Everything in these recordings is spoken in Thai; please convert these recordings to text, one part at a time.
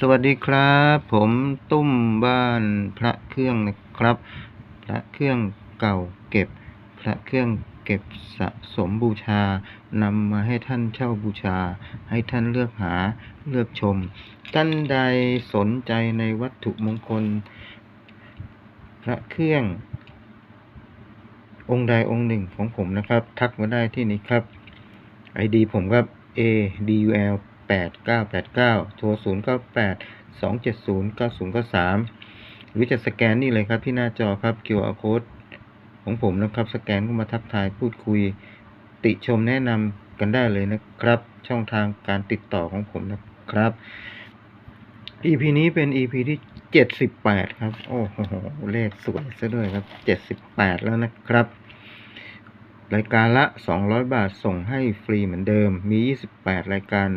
สวัสดีครับ ผมตุ้มบ้านพระเครื่องนะครับ พระเครื่องเก่าเก็บ พระเครื่องเก็บสะสมบูชานำมาให้ท่านเช่าบูชา ให้ท่านเลือกหาเลือกชม ท่านใดสนใจในวัตถุมงคล พระเครื่อง องค์ใดองค์หนึ่งของผมนะครับ ทักมาได้ที่นี้ครับ ID ผมครับ A D U L 8 9 8 9 โทร 0 9 8 2 7 0 9 0 9 3 หรือจะสแกนนี่เลยครับที่หน้าจอครับ QR code ของผมนะครับสแกนเข้ามาทักทายพูดคุย ติชมแนะนำกันได้เลยนะครับ ช่องทางการติดต่อของผมนะครับ EP นี้เป็น EP ที่78ครับ โอ้โห เลขสวยซะด้วยครับ78แล้วนะครับ รายการละ200บาทส่งให้ฟรีเหมือนเดิม มี28รายการ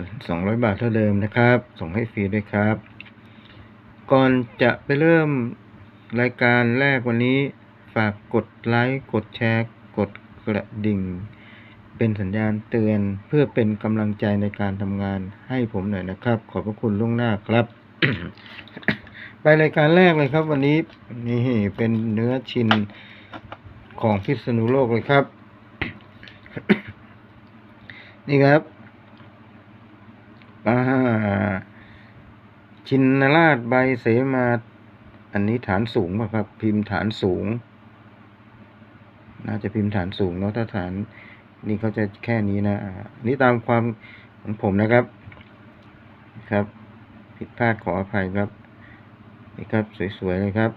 200บาทเท่าเดิมนะครับ ส่งให้ฟรีด้วยครับ ก่อนจะไปเริ่มรายการแรกวันนี้ ฝากกดไลค์กดแชร์ กดกระดิ่ง เป็นสัญญาณเตือนเพื่อเป็นกำลังใจในการทำงานให้ผมหน่อยนะครับ ขอบพระคุณล่วงหน้าครับ ไปรายการแรกเลยครับ วันนี้นี่เป็นเนื้อชินของพิษณุโลกเลยครับ นี่ครับ อ่าชินราชใบเสมา อันนี้ฐานสูงป่ะครับ พิมพ์ฐานสูง น่าจะพิมพ์ฐานสูงเนาะถ้าฐาน นี่เขาจะแค่นี้นะนี่ตามความของผมนะครับ ครับ ผิดพลาดขออภัยครับ นี่ครับสวยๆเลยครับ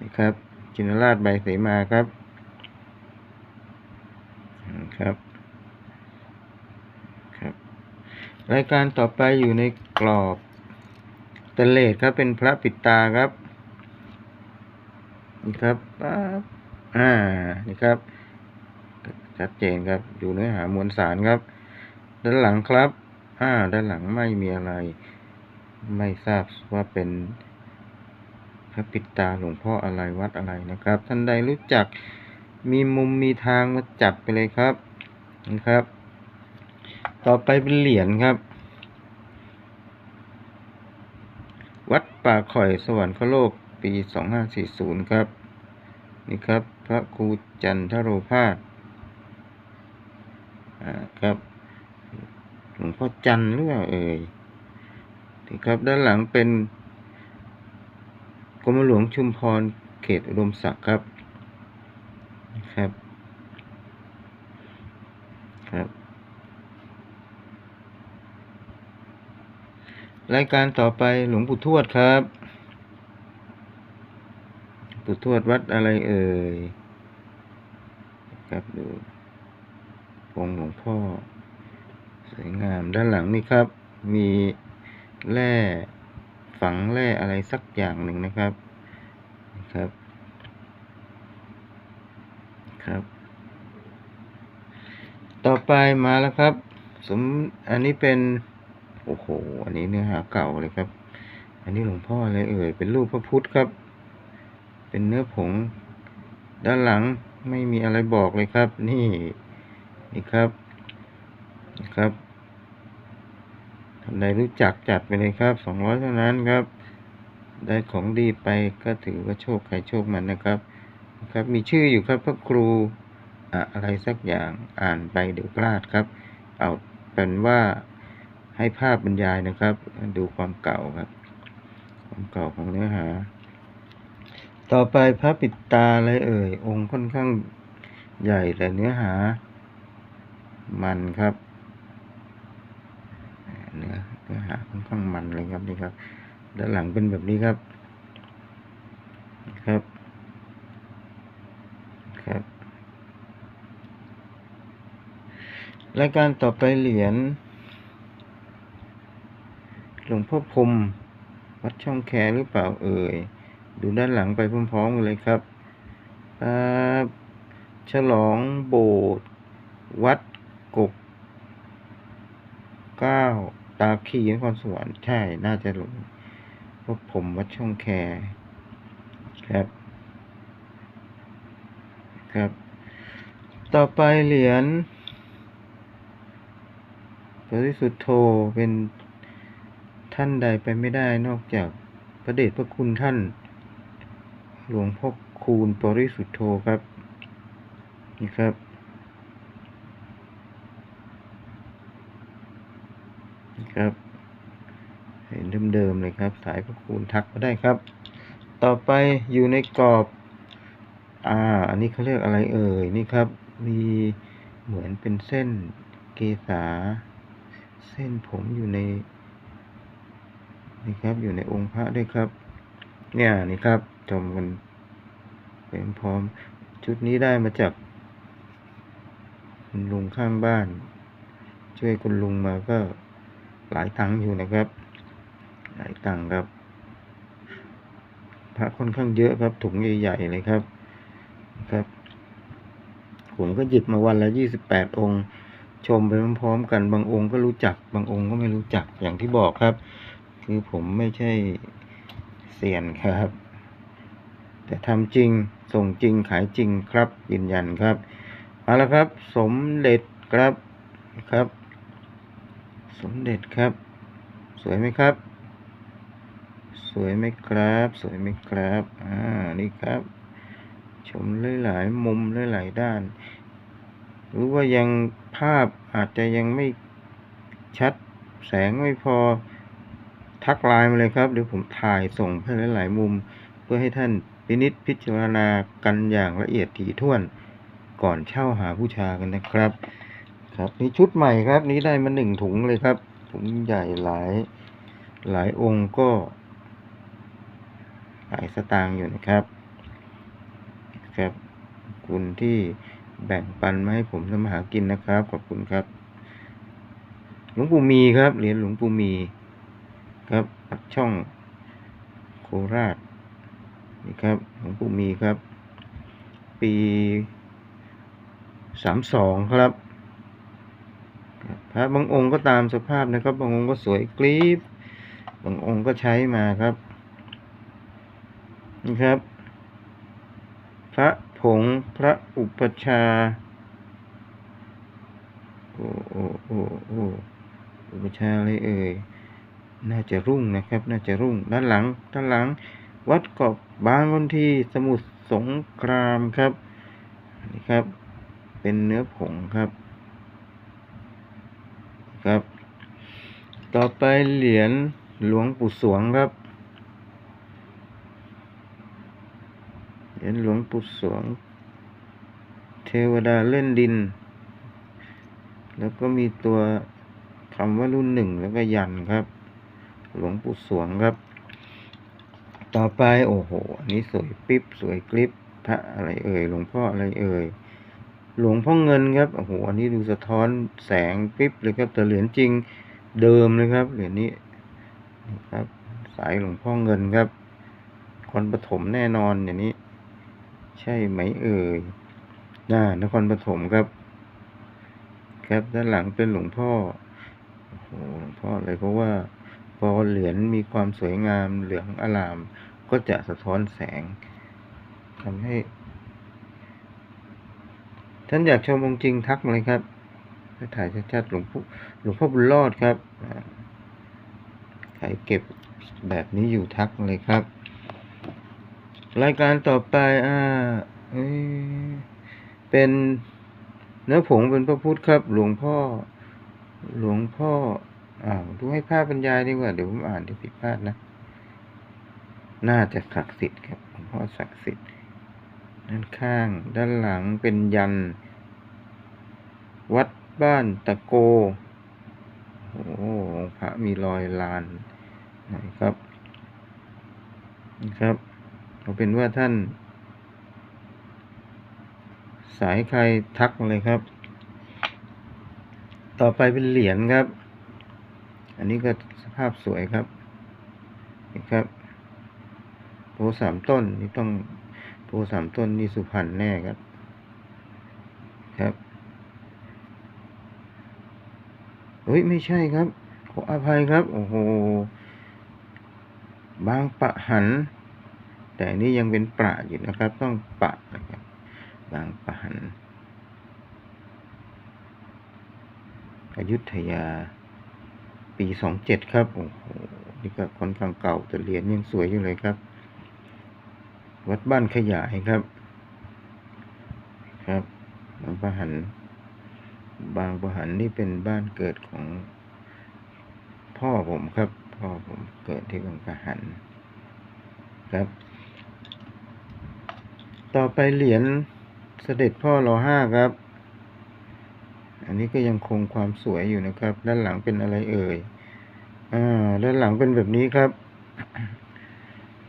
นี่ครับจินราชใบเสมาครับอืมครับครับ รายการต่อไปอยู่ในกรอบตะเลดครับเป็นพระปิดตาครับนี่ครับปั๊บอ่านี่ครับ ชัดเจนครับอยู่เนื้อหามวลสารครับ ด้านหลังครับ อ่า ด้านหลังไม่มีอะไร ไม่ทราบว่าเป็นพระปิดตาหลวงพ่ออะไรวัดอะไรนะครับ ท่านใดรู้จักมีมุมมีทางมาจับไปเลยครับนะครับ ต่อไปเป็นเหรียญครับ วัดป่าข่อยสวรรคโลกปีสองห้าสี่ศูนย์ครับ นี่ครับ พระครูจันทโรพาสอ่าครับหลวงพ่อจันหรือเปล่าเอ่ยนี่ครับด้านหลังเป็นกรมหลวงชุมพรเขตอุดมศักดิ์ครับ ครับ ครับ รายการต่อไปหลวงปู่ทวดครับปู่ทวดวัดอะไรเอ่ยครับดูองค์หลวงพ่อ สวยงามด้านหลังนี่ครับ มีแร่ฝังแร่อะไรสักอย่างหนึ่งนะครับครับครับ ต่อไปมาแล้วครับ สมอันนี้เป็น โอ้โห อันนี้เนื้อหาเก่าเลยครับ อันนี้หลวงพ่ออะไรเอ่ย เป็นรูปพระพุทธครับ เป็นเนื้อผง ด้านหลังไม่มีอะไรบอกเลยครับ นี่นี่ครับนี่ครับท่านใดรู้จักจัดไปเลยครับสองร้อยเท่านั้นครับ ได้ของดีไปก็ถือว่าโชคใครโชคมันนะครับครับ มีชื่ออยู่ครับพระครูอะอะไรสักอย่างอ่านไปเดี๋ยวพลาดครับ เอาเป็นว่า ให้ภาพบรรยายนะครับ ดูความเก่าครับ ความเก่าของเนื้อหา ต่อไปพระปิดตาอะไรเอ่ย องค์ค่อนข้างใหญ่แต่เนื้อหา มันครับเนื้อเนื้อหาค่อนข้างมันเลยครับนี่ครับ ด้านหลังเป็นแบบนี้ครับ ครับ ครับ รายการต่อไปเหรียญ หลวงพ่อพรมวัดช่องแคหรือเปล่าเอ่ย ดูด้านหลังไปพร้อมๆกันเลยครับครับฉลองโบสถ์วัดกกเก้าตาคีนครสวรรค์ใช่ น่าจะหลวงพ่อผมวัดช่องแคครับ ครับ ต่อไปเหรียญบริสุทธโธเป็น ท่านใดไปไม่ได้นอกจากพระเดชพระคุณท่าน หลวงพ่อคูณปริสุทธโธครับ นี่ครับ นี่ครับ เห็นเดิมๆเลยครับ สายพระคูณทักมาได้ครับ ต่อไปอยู่ในกรอบ อ่า อันนี้เขาเรียกอะไรเอ่ย นี่ครับ มีเหมือนเป็นเส้นเกษา เส้นผมอยู่ใน นี่ครับ อยู่ในองค์พระด้วยครับ เนี่ยนี่ครับชมกันเป็นพร้อม ชุดนี้ได้มาจากคุณลุงข้างบ้าน ช่วยคุณลุงมาก็หลายตังค์อยู่นะครับ หลายตังค์ครับ พระค่อนข้างเยอะครับ ถุงใหญ่ๆเลยครับครับ ผมก็หยิบมาวันละยี่สิบแปดองค์ ชมไปพร้อมๆกันบางองค์ก็รู้จัก บางองค์ก็ไม่รู้จักอย่างที่บอกครับ คือผมไม่ใช่เซียนครับ แต่ทำจริงส่งจริงขายจริงครับยืนยันครับเอาละครับ สมเด็จครับครับ สมเด็จครับ สวยไหมครับ สวยไหมครับ สวยไหมครับอ่านี่ครับ ชมหลายๆมุมหลายๆด้าน หรือว่ายังภาพอาจจะยังไม่ชัดแสงไม่พอ ทักไลน์มาเลยครับเดี๋ยวผมถ่ายส่งให้หลาย ๆ มุม เพื่อให้ท่านพินิจพิจารณากันอย่างละเอียดถี่ถ้วน ก่อนเช่าหาบูชากันนะครับ ครับนี่ชุดใหม่ครับ นี้ได้มาหนึ่งถุงเลยครับถุงใหญ่หลายหลายองค์ก็หลายสตางค์อยู่นะครับครับขอบคุณที่แบ่งปันมาให้ผมทำมาหากินนะครับ ขอบคุณครับ หลวงปู่มีครับเหรียญหลวงปู่มี ครับปักช่องโคราชนี่ครับหลวงปู่มีครับ ปีสามสองครับพระบางองค์ก็ตามสภาพนะครับ บางองค์ก็สวยกรี๊บบางองค์ก็ใช้มาครับนี่ครับ พระผงพระอุปชาโอ้โอ้โอ้โอ้อุปชาย์อะไรเอ่ย น่าจะรุ่งนะครับ น่าจะรุ่ง ด้านหลัง ด้านหลัง วัดเกาะบางคนที่สมุทรสงครามครับ นี่ครับ เป็นเนื้อผงครับ ครับ ต่อไปเหรียญหลวงปู่สวงครับ เหรียญหลวงปู่สวง เทวดาเล่นดิน แล้วก็มีตัวคำว่ารุ่นหนึ่งแล้วก็ยันครับ หลวงปู่สวงครับ ต่อไปโอ้โหอันนี้สวยปิ๊บสวยกริบพระอะไรเอ่ยหลวงพ่ออะไรเอ่ยหลวงพ่อเงินครับโอ้โหอันนี้ดูสะท้อนแสงปิ๊บเลยครับแต่เหรียญจริงเดิมเลยครับเหรียญนี้นครับ สายหลวงพ่อเงินครับนครปฐมแน่นอนอย่างนี้ ใช่ไหมเอ่ยน่านครปฐมครับ ครับด้านหลังเป็นหลวงพ่อโอ้โหหลวงพ่ออะไรเพราะว่า พอเหรียญมีความสวยงามเหลืองอลามก็จะสะท้อนแสงทำให้ ท่านอยากชมองค์จริงทักมาเลยครับไปถ่ายชัดๆหลวงพ่อหลวงพ่อบุญรอดครับอ่าใครเก็บแบบนี้อยู่ทักเลยครับ รายการต่อไปอ่าเป็นเนื้อผงเป็นพระพุทธครับ หลวงพ่อ หลวงพ่อ อ่าดูให้ภาพบรรยายดีกว่า เดี๋ยวผมอ่านที่ผิดพลาดนะ น่าจะศักดิ์สิทธิ์ครับหลวงพ่อศักดิ์สิทธิ์ ด้านข้าง ด้านหลังเป็นยัน วัดบ้านตะโก โอ้โหพระมีรอยลานนะครับนะครับเอาเป็นว่าท่าน สายใครทักเลยครับ ต่อไปเป็นเหรียญครับ อันนี้ก็สภาพสวยครับนี่ครับโพสามต้นนี่ต้องโพสามต้นนี่สุพรรณแน่ครับครับเฮ้ยไม่ใช่ครับ ขออภัยครับ โอ้โห บางปะหัน แต่อันนี้ยังเป็นประอยู่นะครับ ต้องปะนะครับ บางปะหันอยุธยา ปีสองเจ็ดครับโอ้โหนี่ก็ค่อนข้างเก่าแต่เหรียญยังสวยอยู่เลยครับ วัดบ้านขยายครับ ครับบางประหัน บางประหันนี่เป็นบ้านเกิดของ พ่อผมครับ พ่อผมเกิดที่บางประหันครับ ต่อไปเหรียญเสด็จพ่อรอห้าครับ อันนี้ก็ยังคงความสวยอยู่นะครับ ด้านหลังเป็นอะไรเอ่ยอ่าด้านหลังเป็นแบบนี้ครับ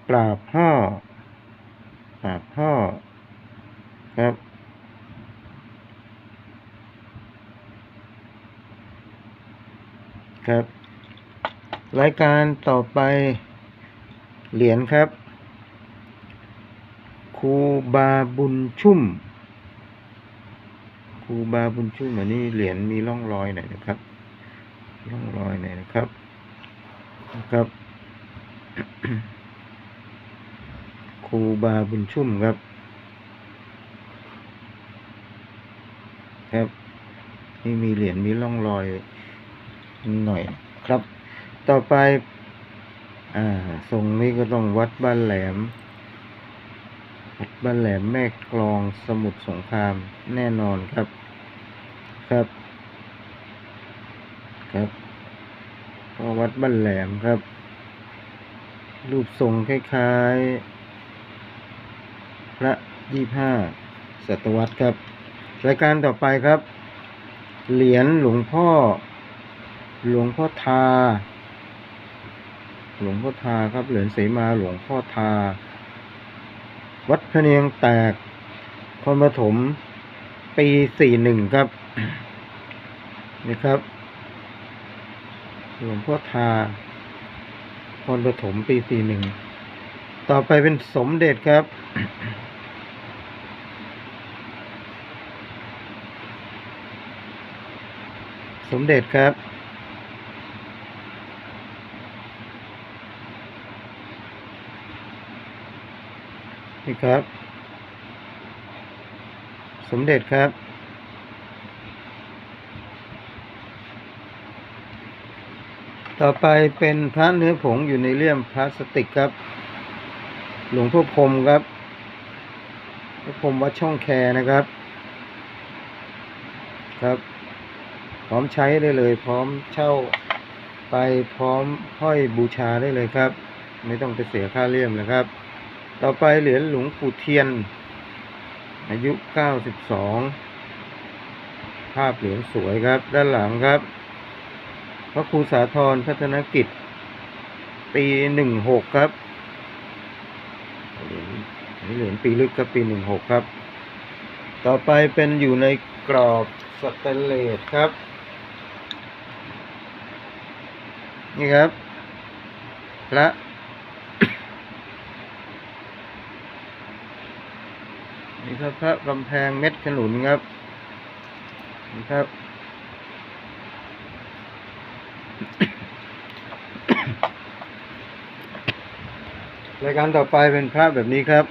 ปราบห่อปราบห่อครับ ครับ รายการต่อไป เหรียญครับครูบาบุญชุ่ม ครูบาบุญชุ่มอันนี้เหรียญมีร่องรอยหน่อยนะครับร่องรอยหน่อยนะครับนะครับครูบาบุญชุ่มครับ ครับ นี่มีเหรียญมีร่องรอยหน่อยครับ ต่อไป อ่าทรงนี้ก็ต้องวัดบ้านแหลม บ้านแหลมแม่กลองสมุทรสงครามแน่นอนครับ ครับ ครับก็วัดบ้านแหลมครับ รูปทรงคล้ายๆ พระยี่ห้าศตวรรษครับ รายการต่อไปครับ เหรียญหลวงพ่อ หลวงพ่อทา หลวงพ่อทาครับ เหรียญเสมาหลวงพ่อทา วัดพะเนียงแตกคนปฐมปีสี่หนึ่งครับ นี่ครับ หลวงพ่อทาคนปฐมปีสี่หนึ่ง ต่อไปเป็นสมเด็จครับ สมเด็จครับ นี่ครับ สมเด็จครับ ต่อไปเป็นพระเนื้อผงอยู่ในเลี่ยมพลาสติกครับ หลวงพ่อพรมครับพระพรมวัดช่องแคนะครับ ครับ พร้อมใช้ได้เลย พร้อมเช่าไปพร้อมห้อยบูชาได้เลยครับ ไม่ต้องไปเสียค่าเลี่ยมนะครับ ต่อไปเหรียญหลวงปู่เทียน อายุ92ภาพเหรียญสวยครับ ด้านหลังครับ พระครูสาธรพัฒนกิจ ปี16ครับเหรียญอันนี้เหรียญปีลึกครับปี16ครับ ต่อไปเป็นอยู่ในกรอบสแตนเลสครับ นี่ครับพระ ครับพระกำแพงเม็ดขนุนครับนี่ครับ รายการต่อไปเป็นพระแบบนี้ครับ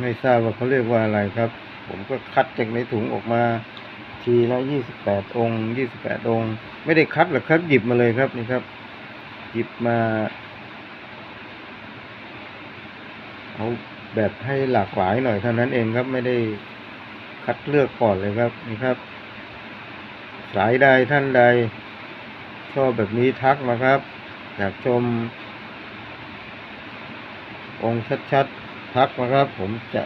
ไม่ทราบว่าเขาเรียกว่าอะไรครับ ผมก็คัดจากในถุงออกมาทีละยี่สิบแปดองค์ยี่สิบแปดองค์ ไม่ได้คัดหรอกครับหยิบมาเลยครับนี่ครับ หยิบมาเอา แบบให้หลากหลายหน่อยเท่านั้นเองครับไม่ได้คัดเลือกก่อนเลยครับนี่ครับ สายใดท่านใด ชอบแบบนี้ทักมาครับ อยากชม องค์ชัดๆทักมาครับ ผมจะ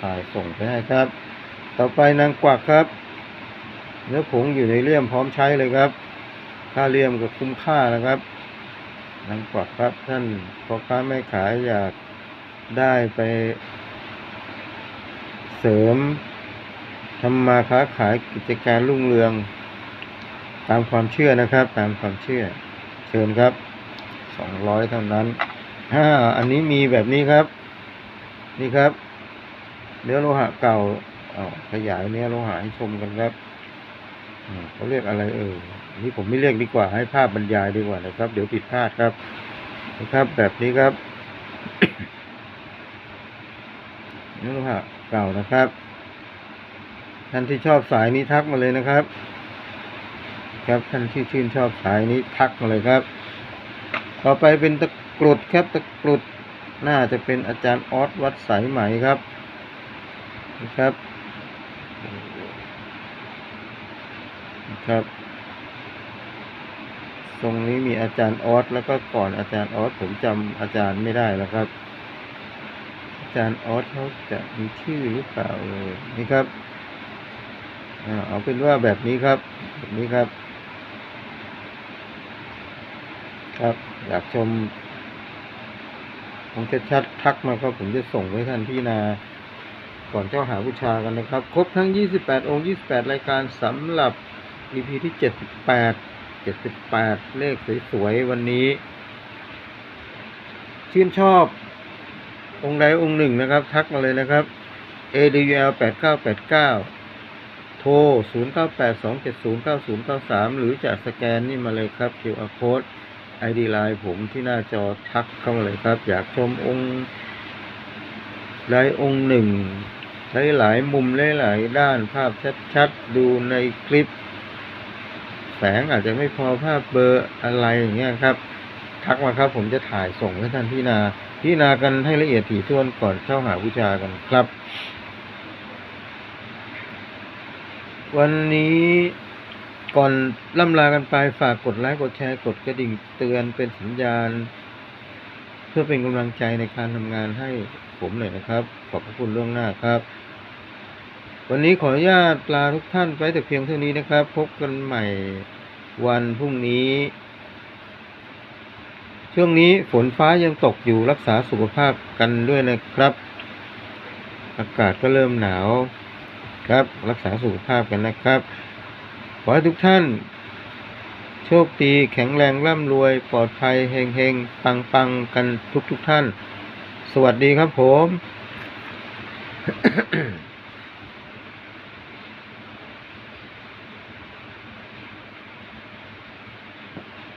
ถ่ายส่งไปให้ครับ ต่อไปนางกวักครับ เนื้อผงอยู่ในเลี่ยมพร้อมใช้เลยครับ ค่าเลี่ยมก็คุ้มค่านะครับนางกวักครับ ท่านพ่อค้าแม่ขายอยาก ได้ไปเสริมทำมาค้าขายกิจการรุ่งเรือง ตามความเชื่อนะครับ ตามความเชื่อ เชิญครับสองร้อยเท่านั้นอ่าอันนี้มีแบบนี้ครับ นี่ครับเนื้อโลหะเก่าเอาขยายเนื้อโลหะให้ชมกันครับเขาเรียกอะไรเอ่ยอันนี้ผมไม่เรียกดีกว่าให้ภาพบรรยายดีกว่านะครับ เดี๋ยวผิดพลาดครับนะครับแบบนี้ครับ เนื้อโลหะเก่านะครับ ท่านที่ชอบสายนี้ทักมาเลยนะครับ ครับท่านที่ชื่นชอบสายนี้ทักมาเลยครับ ต่อไปเป็นตะกรุดครับตะกรุดน่าจะเป็นอาจารย์ออสวัดสายไหมครับนะครับนะครับตรงนี้มีอาจารย์ออสแล้วก็ก่อนอาจารย์ออสผมจำอาจารย์ไม่ได้แล้วครับ จารย์ออสเขาจะมีชื่อหรือเปล่าเลยนี่ครับเอาเป็นว่าแบบนี้ครับแบบนี้ครับ ครับ อยากชมของชัดๆทักมาครับผมจะส่งไว้ท่านพี่นา ก่อนเจ้าหาบูชากันนะครับ ครบทั้ง 28 องค์ 28 รายการสำหรับ EP ที่ 78 78 เลขสวยๆ วันนี้ ชื่นชอบ องค์ใดองค์หนึ่งนะครับ ทักมาเลยนะครับ ADUL 8989 โทร 0982709093 หรือจะสแกนนี่มาเลยครับ QR code ID Line ผมที่หน้าจอทักเข้ามาเลยครับ อยากชมองค์ใดองค์หนึ่งหลายๆมุมหลายหลายๆด้านภาพชัดๆ ดูในคลิป แสงอาจจะไม่พอภาพเบอร์อะไรอย่างเงี้ยครับ ทักมาครับผมจะถ่ายส่งให้ท่านพี่นา พี่นากันให้ละเอียดถี่ถ้วนก่อนเข้าหาบูชากันครับ วันนี้ก่อนล่ำลากันไปฝากกดไลค์กดแชร์กดกระดิ่งเตือนเป็นสัญญาณ เพื่อเป็นกำลังใจในการทำงานให้ผมหน่อยนะครับ ขอบพระคุณล่วงหน้าครับ วันนี้ขออนุญาตลาทุกท่านไปแต่เพียงเท่านี้นะครับ พบกันใหม่วันพรุ่งนี้ ช่วงนี้ฝนฟ้ายังตกอยู่รักษาสุขภาพกันด้วยนะครับ อากาศก็เริ่มหนาวครับ รักษาสุขภาพกันนะครับ ขอให้ทุกท่าน โชคดีแข็งแรงร่ำรวย ปลอดภัยเฮงเฮงปังปังกันทุกทุกๆท่าน สวัสดีครับผม